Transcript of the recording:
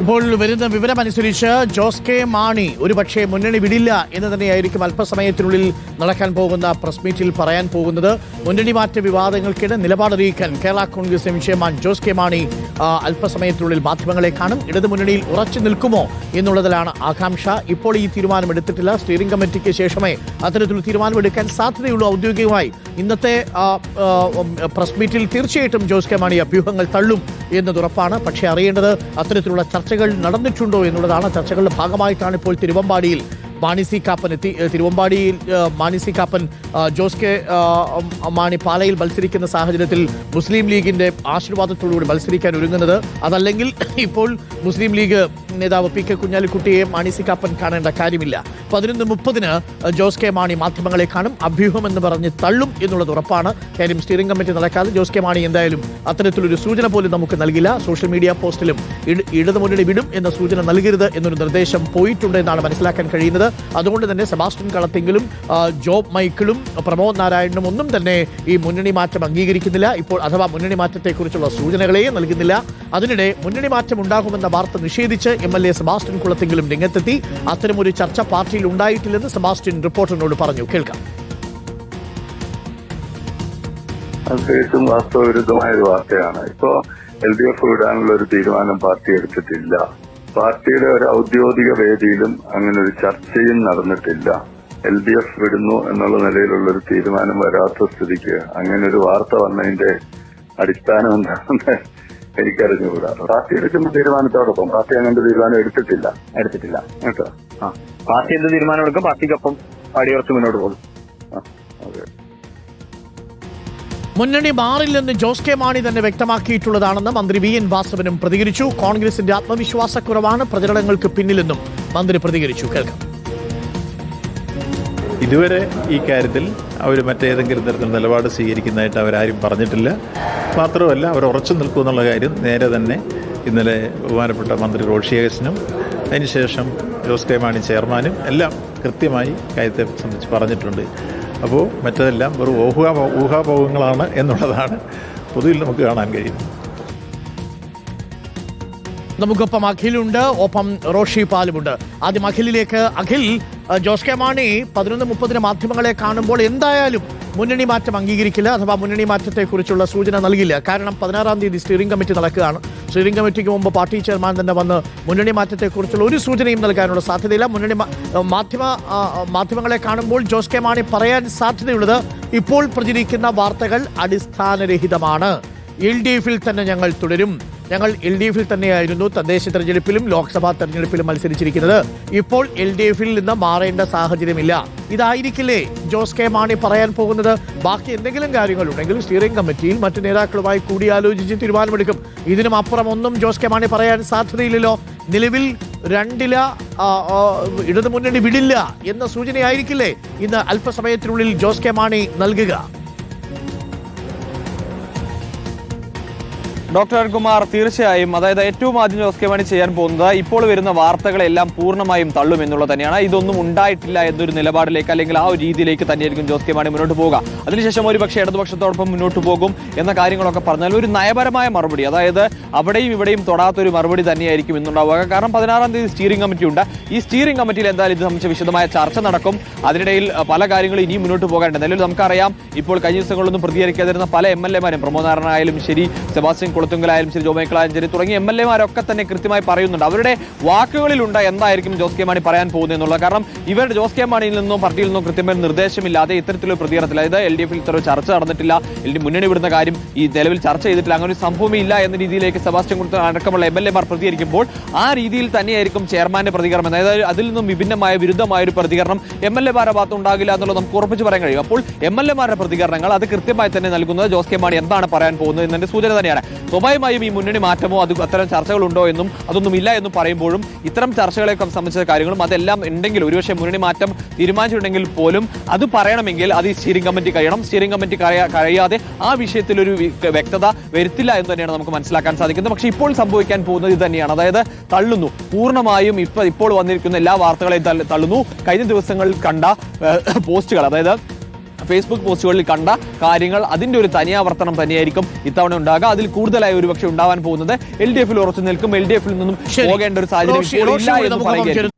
ഇപ്പോൾ വരുന്ന വിവരമനുസരിച്ച് ജോസ് കെ മാണി ഒരുപക്ഷെ മുന്നണി വിടില്ല എന്ന് തന്നെയായിരിക്കും അല്പസമയത്തിനുള്ളിൽ നടക്കാൻ പോകുന്ന പ്രസ് മീറ്റിൽ പറയാൻ പോകുന്നത്. മുന്നണി മാറ്റ വിവാദങ്ങൾക്കിടെ നിലപാടറിയിക്കാൻ Kerala Congress chairman Jose K Mani അല്പസമയത്തിനുള്ളിൽ മാധ്യമങ്ങളെ കാണും. ഇടതു മുന്നണിയിൽ ഉറച്ചു നിൽക്കുമോ എന്നുള്ളതിലാണ് ആകാംക്ഷ. ഇപ്പോൾ ഈ തീരുമാനം എടുത്തിട്ടില്ല. സ്റ്റിയറിംഗ് കമ്മിറ്റിക്ക് ശേഷമേ അത്തരത്തിലുള്ള തീരുമാനമെടുക്കാൻ സാധ്യതയുള്ളൂ ഔദ്യോഗികമായി. ഇന്നത്തെ പ്രസ് മീറ്റിൽ തീർച്ചയായിട്ടും ജോസ് കെ മാണി അഭ്യൂഹങ്ങൾ തള്ളും എന്നത് ഉറപ്പാണ്. പക്ഷേ അറിയേണ്ടത് അത്തരത്തിലുള്ള ചർച്ചകൾ നടന്നിട്ടുണ്ടോ എന്നുള്ളതാണ് ചർച്ചകളുടെ ഭാഗമായിട്ടാണ് ഇപ്പോൾ തിരുവമ്പാടിയിൽ മാണി സി കാപ്പൻ എത്തി തിരുവമ്പാടിയിൽ Mani C Kappan Jose K Mani പാലയിൽ മത്സരിക്കുന്ന സാഹചര്യത്തിൽ മുസ്ലിം ലീഗിന്റെ ആശീർവാദത്തോടുകൂടി മത്സരിക്കാൻ ഒരുങ്ങുന്നത്. അതല്ലെങ്കിൽ ഇപ്പോൾ മുസ്ലിം ലീഗ് നേതാവ് പി കെ കുഞ്ഞാലിക്കുട്ടിയെ മാണി സി കാപ്പൻ കാണേണ്ട കാര്യമില്ല. പതിനൊന്ന് മുപ്പതിന് ജോസ് കെ മാണി മാധ്യമങ്ങളെ കാണും അഭ്യൂഹം എന്ന് പറഞ്ഞ് തള്ളും എന്നുള്ളത് ഉറപ്പാണ്. കാര്യം സ്റ്റിയറിംഗ് കമ്മിറ്റി നടക്കാതെ ജോസ് കെ മാണി എന്തായാലും അത്തരത്തിലൊരു സൂചന പോലും നമുക്ക് നൽകില്ല. സോഷ്യൽ മീഡിയ പോസ്റ്റിലും ഇടതു ഇടതുമുന്നണി വിടും എന്ന സൂചന നൽകരുത് എന്നൊരു നിർദ്ദേശം പോയിട്ടുണ്ട് എന്നാണ് മനസ്സിലാക്കാൻ കഴിയുന്നത്. അതുകൊണ്ട് തന്നെ സെബാസ്റ്റ്യൻ കളത്തെങ്കിലും ജോബ് മൈക്കിളും പ്രമോദ് നാരായണനും ഒന്നും തന്നെ ഈ മുന്നണി മാറ്റം അംഗീകരിക്കുന്നില്ല. ഇപ്പോൾ അഥവാ മുന്നണി മാറ്റത്തെക്കുറിച്ചുള്ള സൂചനകളെയും നൽകുന്നില്ല. അതിനിടെ മുന്നണി മാറ്റം ഉണ്ടാകുമെന്ന വാർത്ത നിഷേധിച്ച് എം എൽ എ സെബാസ്റ്റ്യൻ കുളത്തെങ്കിലും രംഗത്തെത്തി. അത്തരമൊരു ചർച്ച പാർട്ടിയിൽ ഉണ്ടായിട്ടില്ലെന്ന് സെബാസ്റ്റ്യൻ റിപ്പോർട്ടറിനോട് പറഞ്ഞു. കേൾക്കാം. തികച്ചും വാസ്തവവിരുദ്ധമായ ഒരു വാർത്തയാണ്. ഇപ്പോ എൽ ഡി എഫ് വിടാനുള്ള ഒരു തീരുമാനം പാർട്ടി എടുത്തിട്ടില്ല. പാർട്ടിയുടെ ഒരു ഔദ്യോഗിക വേദിയിലും അങ്ങനെ ഒരു ചർച്ചയും നടന്നിട്ടില്ല. എൽ ഡി എഫ് വിടുന്നു എന്നുള്ള നിലയിലുള്ള ഒരു തീരുമാനം വരാത്ത സ്ഥിതിക്ക് അങ്ങനെ ഒരു വാർത്ത വന്നതിന്റെ അടിസ്ഥാനം എന്താണെന്ന് എനിക്കറിഞ്ഞുകൂടാ. പാർട്ടി എടുക്കുന്ന തീരുമാനത്തോടൊപ്പം പാർട്ടി അങ്ങനത്തെ തീരുമാനം എടുത്തിട്ടില്ല. എടുത്തിട്ടില്ല. കേട്ടോ? ആ. പാർട്ടി എന്ത് തീരുമാനം എടുക്കും പാർട്ടിക്കൊപ്പം അടിയുറച്ച് മുന്നോട്ട് പോകും. മുന്നണി മാറില്ലെന്ന് ജോസ് കെ മാണി തന്നെ വ്യക്തമാക്കിയിട്ടുള്ളതാണെന്ന് മന്ത്രി വി എൻ വാസവനും പ്രതികരിച്ചു. കോൺഗ്രസിന്റെ ആത്മവിശ്വാസക്കുറവാണ് പ്രചരണങ്ങൾക്ക് പിന്നിലെന്നും മന്ത്രി പ്രതികരിച്ചു. കേൾക്കാം. ഇതുവരെ ഈ കാര്യത്തിൽ അവർ മറ്റേതെങ്കിലും തരത്തിൽ നിലപാട് സ്വീകരിക്കുന്നതായിട്ട് അവരാരും പറഞ്ഞിട്ടില്ല. മാത്രമല്ല അവർ ഉറച്ചു നിൽക്കും എന്നുള്ള കാര്യം നേരെ തന്നെ ഇന്നലെ ബഹുമാനപ്പെട്ട മന്ത്രി റോഷി അഗസ്റ്റിനും അതിനുശേഷം ജോസ് കെ മാണി ചെയർമാനും എല്ലാം കൃത്യമായി കാര്യത്തെ സംബന്ധിച്ച് പറഞ്ഞിട്ടുണ്ട്. അപ്പോൾ മറ്റതെല്ലാം ഒരു ഊഹാ ഊഹാഭോഗങ്ങളാണ് എന്നുള്ളതാണ് പൊതുവിൽ നമുക്ക് കാണാൻ കഴിയുന്നത്. നമുക്കൊപ്പം അഖിലുണ്ട്. ഒപ്പം റോഷി പാലുമുണ്ട്. ആദ്യം അഖിലിലേക്ക്. അഖിൽ ജോസ് കെ മാണി പതിനൊന്ന് മുപ്പതിന് മാധ്യമങ്ങളെ കാണുമ്പോൾ എന്തായാലും മുന്നണി മാറ്റം അംഗീകരിക്കില്ല അഥവാ മുന്നണി മാറ്റത്തെക്കുറിച്ചുള്ള സൂചന നൽകില്ല. കാരണം പതിനാറാം തീയതി സ്റ്റിയറിംഗ് കമ്മിറ്റി നടക്കുകയാണ്. സ്റ്റിയറിംഗ് കമ്മിറ്റിക്ക് മുമ്പ് പാർട്ടി ചെയർമാൻ തന്നെ വന്ന് മുന്നണി മാറ്റത്തെക്കുറിച്ചുള്ള ഒരു സൂചനയും നൽകാനുള്ള സാധ്യതയില്ല. മുന്നണി മാധ്യമ മാധ്യമങ്ങളെ കാണുമ്പോൾ ജോസ് കെ മാണി പറയാൻ സാധ്യതയുള്ളത് ഇപ്പോൾ പ്രചരിക്കുന്ന വാർത്തകൾ അടിസ്ഥാനരഹിതമാണ്. എൽ ഡി എഫിൽ തന്നെ ഞങ്ങൾ തുടരും. ഞങ്ങൾ എൽ ഡി എഫിൽ തന്നെയായിരുന്നു തദ്ദേശ തെരഞ്ഞെടുപ്പിലും ലോക്സഭാ തെരഞ്ഞെടുപ്പിലും മത്സരിച്ചിരിക്കുന്നത്. ഇപ്പോൾ എൽ ഡി എഫിൽ നിന്ന് മാറേണ്ട സാഹചര്യമില്ല. ഇതായിരിക്കില്ലേ? ജോസ് കെ മാണി പറയാൻ പോകുന്നത്. ബാക്കി എന്തെങ്കിലും കാര്യങ്ങളുണ്ടെങ്കിൽ സ്റ്റിയറിംഗ് കമ്മിറ്റിയിൽ മറ്റു നേതാക്കളുമായി കൂടിയാലോചിച്ച് തീരുമാനമെടുക്കും. ഇതിനും അപ്പുറം ഒന്നും ജോസ് കെ മാണി പറയാൻ സാധ്യതയില്ലല്ലോ. നിലവിൽ രണ്ടില ഇടതുമുന്നണി വിടില്ല എന്ന സൂചനയായിരിക്കില്ലേ? ഇന്ന് അല്പസമയത്തിനുള്ളിൽ ജോസ് കെ മാണി നൽകുക. ഡോക്ടർ അരുൺകുമാർ തീർച്ചയായും അതായത് ഏറ്റവും ആദ്യം ജോസ് കെ മണി ചെയ്യാൻ പോകുന്നത് ഇപ്പോൾ വരുന്ന വാർത്തകളെല്ലാം പൂർണമായും തള്ളും എന്നുള്ളത് തന്നെയാണ്. ഇതൊന്നും ഉണ്ടായിട്ടില്ല എന്നൊരു നിലപാടിലേക്ക് അല്ലെങ്കിൽ ആ ഒരു രീതിയിലേക്ക് തന്നെയായിരിക്കും ജോസ് കെ മുന്നോട്ട് പോകുക അതിനുശേഷം ഒരു പക്ഷേ ഇടതുപക്ഷത്തോടൊപ്പം മുന്നോട്ട് പോകും എന്ന കാര്യങ്ങളൊക്കെ പറഞ്ഞാൽ ഒരു നയപരമായ മറുപടി അതായത് അവിടെയും ഇവിടെയും തൊടാത്തൊരു മറുപടി തന്നെയായിരിക്കും ഇന്നുണ്ടാവുക കാരണം പതിനാറാം തീയതി സ്റ്റിയറിംഗ് കമ്മിറ്റി ഉണ്ട്. ഈ സ്റ്റിയറിംഗ് കമ്മിറ്റിയിൽ എന്തായാലും ഇത് സംബന്ധിച്ച് വിശദമായ ചർച്ച നടക്കും. അതിനിടയിൽ പല കാര്യങ്ങളും ഇനിയും മുന്നോട്ട് പോകേണ്ടത് നിലവിൽ നമുക്കറിയാം ഇപ്പോൾ കഴിഞ്ഞ ദിവസങ്ങളിലൊന്നും പ്രതികരിക്കാതിരുന്ന പല എം എൽ എമാരും പ്രമോദ് നാരായണായാലും ശരി സെബാസ്റ്റ്യൻ കുളത്തുങ്കലായാലും ശരി ജോമേക്കളായാലും ശരി തുടങ്ങിയ എം എൽ എമാരൊക്കെ തന്നെ കൃത്യമായി പറയുന്നുണ്ട്. അവരുടെ വാക്കുകളിലുണ്ട് എന്തായിരിക്കും ജോസ് കെ മാണി പറയാൻ പോകുന്നത് എന്നുള്ളത്. കാരണം ഇവരുടെ ജോസ് കെ മാണിയിൽ നിന്നും പാർട്ടിയിൽ നിന്നും കൃത്യമായി നിർദ്ദേശമില്ലാതെ ഇത്തരത്തിലൊരു പ്രതികരണത്തിൽ അതായത് എൽ ഡി എഫിൽ ഇത്ര ചർച്ച നടന്നിട്ടില്ല. എൽ ഡി മുന്നണി വിടുന്ന കാര്യം ഈ നിലവിൽ ചർച്ച ചെയ്തിട്ടില്ല. അങ്ങനെ ഒരു സംഭവമേ ഇല്ല എന്ന രീതിയിലേക്ക് സെബാസ്റ്റ്യൻ കൊടുത്ത അടക്കമുള്ള എം എൽ എമാർ പ്രതികരിക്കുമ്പോൾ ആ രീതിയിൽ തന്നെയായിരിക്കും ചെയർമാന്റെ പ്രതികരണം. അതായത് അതിൽ നിന്നും വിഭിന്നമായ വിരുദ്ധമായ ഒരു പ്രതികരണം എം എൽ എമാരുടെ ഭാഗത്ത് ഉണ്ടാകില്ല എന്നുള്ളത് നമുക്ക് ഉറപ്പിച്ച് പറയാൻ കഴിയും. അപ്പോൾ എം എൽ എമാരുടെ പ്രതികരണങ്ങൾ അത് കൃത്യമായി തന്നെ നൽകുന്നത് ജോസ് കെ മാണി എന്താണ് പറയാൻ പോകുന്നത് എന്നതിന്റെ സൂചന തന്നെയാണ്. സ്വാഭാവികമായും ഈ മുന്നണി മാറ്റമോ അത് അത്തരം ചർച്ചകളുണ്ടോ എന്നും അതൊന്നും ഇല്ല എന്നും പറയുമ്പോഴും ഇത്തരം ചർച്ചകളെയൊക്കെ സംബന്ധിച്ച കാര്യങ്ങളും അതെല്ലാം ഉണ്ടെങ്കിൽ ഒരുപക്ഷെ മുന്നണി മാറ്റം തീരുമാനിച്ചിട്ടുണ്ടെങ്കിൽ പോലും അത് പറയണമെങ്കിൽ അത് ഈ സ്റ്റിയറിംഗ് കമ്മിറ്റി കഴിയണം. സ്റ്റിയറിംഗ് കമ്മിറ്റി കഴിയാ- കഴിയാതെ ആ വിഷയത്തിൽ ഒരു വ്യക്തത വരുത്തില്ല എന്ന് തന്നെയാണ് നമുക്ക് മനസ്സിലാക്കാൻ സാധിക്കുന്നത്. പക്ഷേ ഇപ്പോൾ സംഭവിക്കാൻ പോകുന്നത് ഇത് തന്നെയാണ്. അതായത് തള്ളുന്നു. പൂർണമായും ഇപ്പൊ ഇപ്പോൾ വന്നിരിക്കുന്ന എല്ലാ വാർത്തകളെയും തള്ളുന്നു. കഴിഞ്ഞ ദിവസങ്ങളിൽ കണ്ട പോസ്റ്റുകൾ. അതായത് ഫേസ്ബുക്ക് പോസ്റ്റുകളിൽ കണ്ട കാര്യങ്ങൾ അതിന്റെ ഒരു തനിയാവർത്തനം തന്നെയായിരിക്കും ഇത്തവണ ഉണ്ടാകുക. അതിൽ കൂടുതലായി ഒരുപക്ഷെ ഉണ്ടാവാൻ പോകുന്നത് എൽ ഡി എഫിൽ ഉറച്ചു നിൽക്കും. എൽ ഡി എഫിൽ നിന്നും. പോകേണ്ട ഒരു സാഹചര്യം ഇപ്പോൾ ഇല്ല എന്ന് നമുക്ക് പറയുകയായിരിക്കും